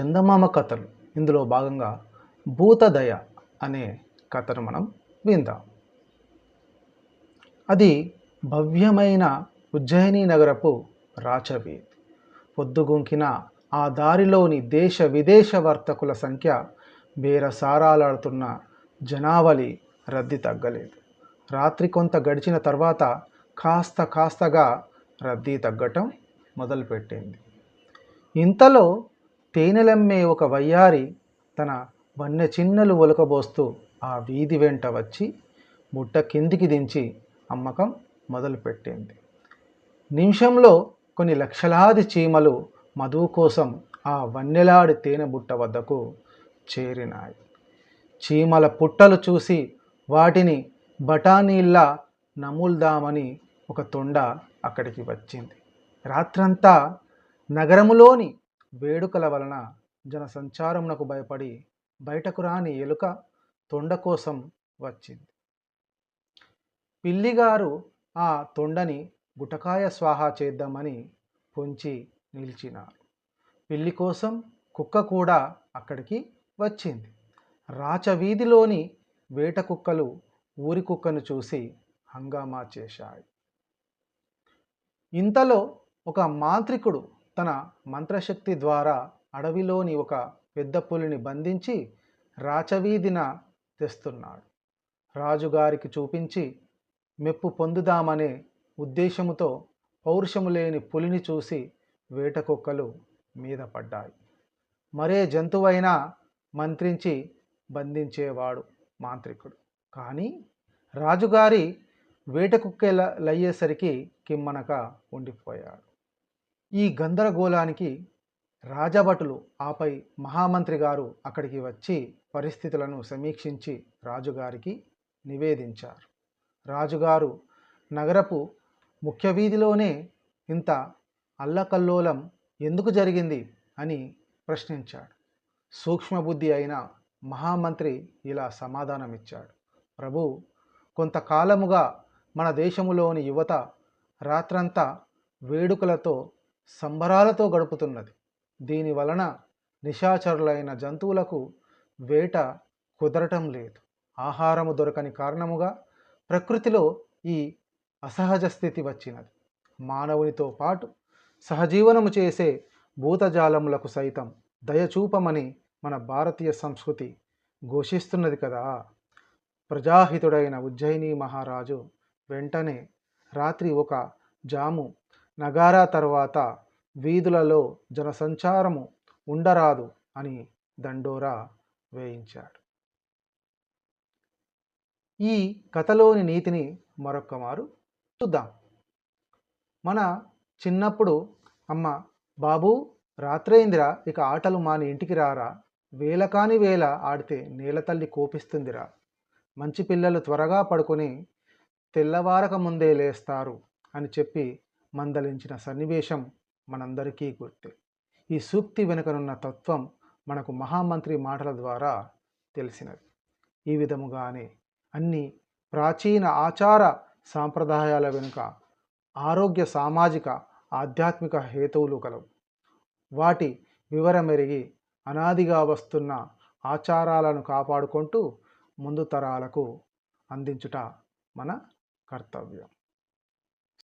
చందమామ కథలు. ఇందులో భాగంగా భూతదయ అనే కథను మనం విందాం. అది భవ్యమైన ఉజ్జయిని నగరపు రాచవీధి. పొద్దుగుంకిన ఆ దారిలోని దేశ విదేశ వర్తకుల సంఖ్య బేరసారాలాడుతున్న జనావళి రద్దీ తగ్గలేదు. రాత్రి కొంత గడిచిన తర్వాత కాస్త కాస్తగా రద్దీ తగ్గటం మొదలుపెట్టింది. ఇంతలో తేనెలమ్మే ఒక వయ్యారి తన వన్నె చిన్నలు ఒలకబోస్తూ ఆ వీధి వెంట వచ్చి బుట్ట కిందికి దించి అమ్మకం మొదలుపెట్టింది. నిమిషంలో కొన్ని లక్షలాది చీమలు మధువు కోసం ఆ వన్నెలాడి తేనె బుట్ట వద్దకు చేరినాయి. చీమల పుట్టలు చూసి వాటిని బఠానీల్లా నముల్దామని ఒక తొండ అక్కడికి వచ్చింది. రాత్రంతా నగరములోని వేడుకల వలన జనసంచారమునకు భయపడి బయటకు రాని ఎలుక తొండ కోసం వచ్చింది. పిల్లిగారు ఆ తొండని గుటకాయ స్వాహా చేద్దామని పొంచి నిలిచినారు. పిల్లి కోసం కుక్క కూడా అక్కడికి వచ్చింది. రాచవీధిలోని వేట కుక్కలు ఊరి కుక్కను చూసి హంగామా చేశాయి. ఇంతలో ఒక మాంత్రికుడు తన మంత్రశక్తి ద్వారా అడవిలోని ఒక పెద్ద పులిని బంధించి రాచవీధిన తెస్తున్నాడు. రాజుగారికి చూపించి మెప్పు పొందుదామనే ఉద్దేశముతో పౌరుషము లేని పులిని చూసి వేట కుక్కలు మీద పడ్డాయి. మరే జంతువైనా మంత్రించి బంధించేవాడు మాంత్రికుడు. కానీ రాజుగారి వేట కుక్కెలయ్యేసరికి కిమ్మనక ఉండిపోయాడు. ఈ గందరగోళానికి రాజభటులు ఆపై మహామంత్రి గారు అక్కడికి వచ్చి పరిస్థితులను సమీక్షించి రాజుగారికి నివేదించారు. రాజుగారు నగరపు ముఖ్య వీధిలోనే ఇంత అల్లకల్లోలం ఎందుకు జరిగింది అని ప్రశ్నించాడు. సూక్ష్మబుద్ధి అయిన మహామంత్రి ఇలా సమాధానమిచ్చాడు. ప్రభు కొంతకాలముగా మన దేశములోని యువత రాత్రంతా వేడుకలతో సంబరాలతో గడుపుతున్నది. దీని వలన నిశాచరులైన జంతువులకు వేట కుదరటం లేదు. ఆహారము దొరకని కారణముగా ప్రకృతిలో ఈ అసహజ స్థితి వచ్చినది. మానవునితో పాటు సహజీవనము చేసే భూతజాలములకు సైతం దయచూపమని మన భారతీయ సంస్కృతి ఘోషిస్తున్నది కదా! ప్రజాహితుడైన ఉజ్జయిని మహారాజు వెంటనే రాత్రి ఒక జాము నగారా తర్వాత వీధులలో జనసంచారము ఉండరాదు అని దండోరా వేయించాడు. ఈ కథలోని నీతిని మరొక్క మారు చూద్దాం. మన చిన్నప్పుడు అమ్మ బాబు రాత్రైందిరా ఇక ఆటలు మాని ఇంటికి రారా. వేల కాని వేల ఆడితే నేల తల్లి కోపిస్తుందిరా. మంచి పిల్లలు త్వరగా పడుకొని తెల్లవారక ముందే లేస్తారు అని చెప్పి మందలించిన సన్నివేశం మనందరికీ గుర్తే. ఈ సూక్తి వెనుకనున్న తత్వం మనకు మహామంత్రి మాటల ద్వారా తెలిసినది. ఈ విధముగానే అన్ని ప్రాచీన ఆచార సాంప్రదాయాల వెనుక ఆరోగ్య సామాజిక ఆధ్యాత్మిక హేతువులు కలవు వాటి వివరమెరిగి అనాదిగా వస్తున్న ఆచారాలను కాపాడుకుంటూ ముందు తరాలకు అందించుట మన కర్తవ్యం.